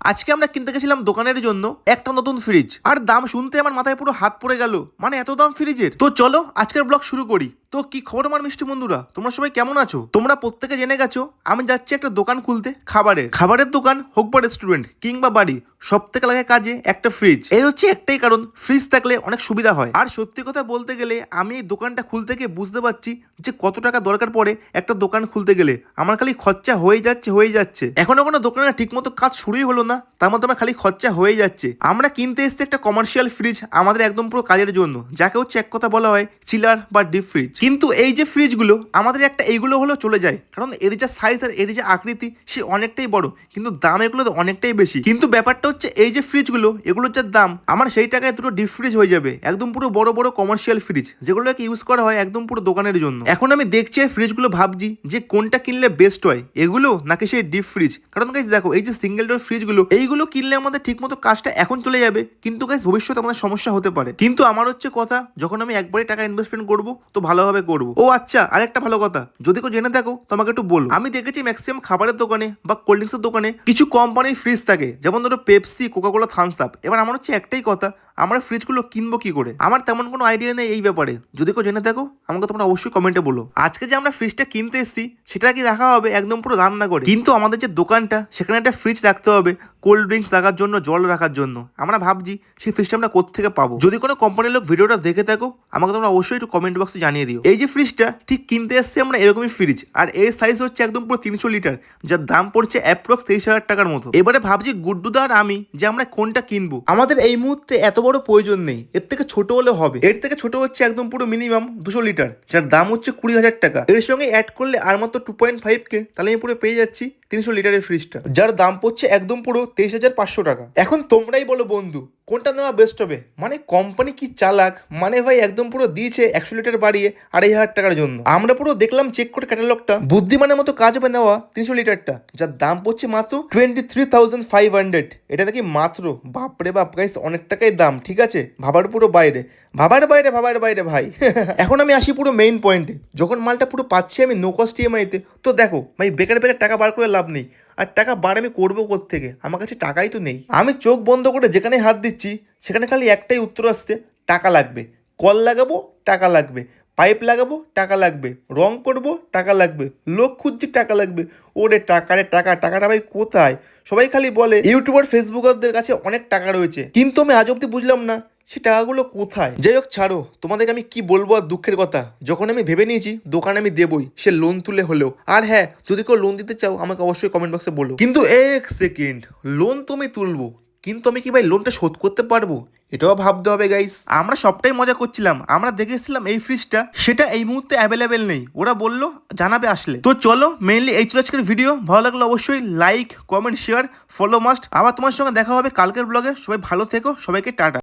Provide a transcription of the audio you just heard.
আজকে আমরা কিনতে গেছিলাম দোকানের জন্য একটা নতুন ফ্রিজ আর দাম শুনতে আমার মাথায় পুরো হাত পড়ে গেল। মানে এত দাম ফ্রিজের তো চলো, আজকের ব্লগ শুরু করি। তো কি খবর আমার মিষ্টি বন্ধুরা? তোমরা সবাই কেমন আছো? তোমরা প্রত্যেকে জেনে গেছো, আমি যাচ্ছি একটা দোকান খুলতে, খাবারের। খাবারের দোকান হোক বা রেস্টুরেন্ট কিংবা বাড়ি সব থেকে লাগে কাজে একটা ফ্রিজ এর হচ্ছে একটাই কারণ ফ্রিজ থাকলে অনেক সুবিধা হয়। আর সত্যি কথা বলতে গেলে, আমি এই দোকানটা খুলতে গিয়ে বুঝতে পারছি যে কত টাকা দরকার পড়ে একটা দোকান খুলতে গেলে। আমার খালি খরচা হয়ে যাচ্ছে হয়ে যাচ্ছে। এখনও কোনো দোকানের ঠিকমতো কাজ শুরুই হলো না, তার মধ্যে আমার খালি খরচা হয়ে যাচ্ছে। আমরা কিনতে এসেছি একটা কমার্শিয়াল ফ্রিজ আমাদের একদম পুরো কাজের জন্য, যাকে হচ্ছে এক কথা বলা হয় চিলার বা ডিপ ফ্রিজ কিন্তু এই যে ফ্রিজগুলো আমাদের একটা এইগুলো হলেও চলে যায়। কারণ এর যা সাইজ আর এর যে আকৃতি, সে অনেকটাই বড়, কিন্তু দাম এগুলো অনেকটাই বেশি। কিন্তু ব্যাপারটা হচ্ছে, এই যে ফ্রিজগুলো এগুলোর যা দাম, আমার সেই টাকায় দুটো ডিপ ফ্রিজ হয়ে যাবে, একদম পুরো বড় বড় কমার্শিয়াল ফ্রিজ যেগুলোকে ইউজ করা হয় একদম পুরো দোকানের জন্য। এখন আমি দেখছি এই ফ্রিজগুলো ভাবছি যে কোনটা কিনলে বেস্ট হয়, এগুলো নাকি সেই ডিপ ফ্রিজ কারণ গাইজ দেখো, এই যে সিঙ্গেল ডোর ফ্রিজগুলো এইগুলো কিনলে আমাদের ঠিকমতো কাজটা এখন চলে যাবে, কিন্তু গাইজ ভবিষ্যতে আমাদের সমস্যা হতে পারে। কিন্তু আমার হচ্ছে কথা, যখন আমি একবারই টাকা ইনভেস্টমেন্ট করব, তো ভালোভাবে করব ও আচ্ছা আরেকটা ভালো কথা। যদি কেউ জেনে থাকো তোমাকে একটু বলো আমি দেখেছি ম্যাক্সিমাম খাবারের দোকানে বা কোল্ড ড্রিঙ্কসের দোকানে কিছু কোম্পানির ফ্রিজ থাকে। যেমন ধরো পেপসি কোকাকোলা থামস আপ এবার আমার হচ্ছে একটাই কথা, আমরা ফ্রিজগুলো কিনবো কি করে? আমার তেমন কোনো আইডিয়া নেই এই ব্যাপারে। যদি কেউ জেনে থাকো আমাকে তোমরা অবশ্যই কমেন্টে বলো। আজকে যে আমরা ফ্রিজটা কিনতে এসেছি, সেটা কি দেখা হবে? একদম পুরো রান্না করে। কিন্তু আমাদের যে দোকানটা, সেখানে একটা ফ্রিজ রাখতে হবে কোল্ড ড্রিঙ্কস রাখার জন্য, জল রাখার জন্য। আমরা ভাবছি, সেই ফ্রিজটা আমরা কোথেকে পাবো? যদি কোনো কোম্পানির লোক ভিডিওটা দেখে থাকো, আমাকে তোমরা অবশ্যই একটু কমেন্ট বক্সে জানিয়ে দিও। এই যে ফ্রিজটা ঠিক কিনতে এসেছি আমরা এরকমই ফ্রিজ আর এর সাইজ হচ্ছে একদম পুরো তিনশো লিটার যার দাম পড়ছে অ্যাপ্রক্স তেইশ হাজার টাকার মতো। এবারে ভাবছি গুড্ডুদা আর আমি যে আমরা কোনটা কিনবো। আমাদের এই মুহূর্তে এত বড় প্রয়োজন নেই, এর থেকে ছোট হলে হবে। এর থেকে ছোট হচ্ছে একদম পুরো মিনিমাম দুশো লিটার যার দাম হচ্ছে কুড়ি হাজার টাকা। এর সঙ্গে অ্যাড করলে আর মাত্র টু পয়েন্ট ফাইভ কে তাহলে আমি পুরো পেয়ে যাচ্ছি তিনশো লিটারের ফ্রিজটা যার দাম পড়ছে একদম পুরো তেইশ হাজার পাঁচশো টাকা। এখন তোমরাই বলো বন্ধু কোনটা নেওয়া বেস্ট হবে? মানে কোম্পানি কি চালাক? মানে ভাই একদম পুরো দিয়েছে একশো লিটার বাড়িয়ে আড়াই হাজার টাকার জন্য। আমরা পুরো দেখলাম চেক করে ক্যাটালগটা বুদ্ধিমানের মতো কাজ হবে নেওয়া তিনশো লিটারটা যার দাম পড়ছে মাত্র twenty three thousand five hundred এটা নাকি মাত্র। বাপরে বাপ গাইস অনেক টাকাই দাম, ঠিক আছে? ভাবার পুরো বাইরে। ভাবার বাইরে ভাবার বাইরে, ভাই। এখন আমি আসি পুরো মেইন পয়েন্টে যখন মালটা পুরো পাচ্ছি আমি নো কস্ট ইএমআইতে তো দেখো, ভাই বেকার বেকার টাকা বার করে লাভ নেই। আর টাকা বার আমি করব থেকে আমার কাছে টাকাই তো নেই। আমি চোখ বন্ধ করে যেখানে হাত দিচ্ছি, সেখানে খালি একটাই উত্তর আসছে, টাকা লাগবে। কল লাগাবো, টাকা লাগবে। পাইপ লাগাবো, টাকা লাগবে। রং করব, টাকা লাগবে। লোক খুঁজছি, টাকা লাগবে। ওরে টাকা রে, টাকা, টাকাটা ভাই কোথায়? সবাই খালি বলে ইউটিউবার ফেসবুকারদের কাছে অনেক টাকা রয়েছে। কিন্তু আমি আজ অব্দি বুঝলাম না সে টাকাগুলো কোথায়? যাই হোক, ছাড়ো। তোমাদেরকে আমি কি বলব আর দুঃখের কথা? যখন আমি ভেবে নিয়েছি, দোকানে আমি দেবই, সে লোন তুলে হলেও। আর হ্যাঁ যদি কেউ লোন দিতে চাও, আমাকে অবশ্যই কমেন্ট বক্সে বলো। কিন্তু এক সেকেন্ড লোন তো আমি তুলবো, কিন্তু আমি কি ভাই লোনটা শোধ করতে পারব? এটাও ভাবতে হবে গাইস আমরা সবটাই মজা করছিলাম। আমরা দেখে এসেছিলাম এই ফ্রিজটা সেটা এই মুহূর্তে অ্যাভেলেবেল নেই। ওরা বলল, জানাবে আসলে। তো চলো মেইনলি এই ছিল আজকের ভিডিও ভালো লাগলে অবশ্যই like comment share follow must আবার তোমার সঙ্গে দেখা হবে কালকের ব্লগে সবাই ভালো থেকো। সবাইকে টাটা।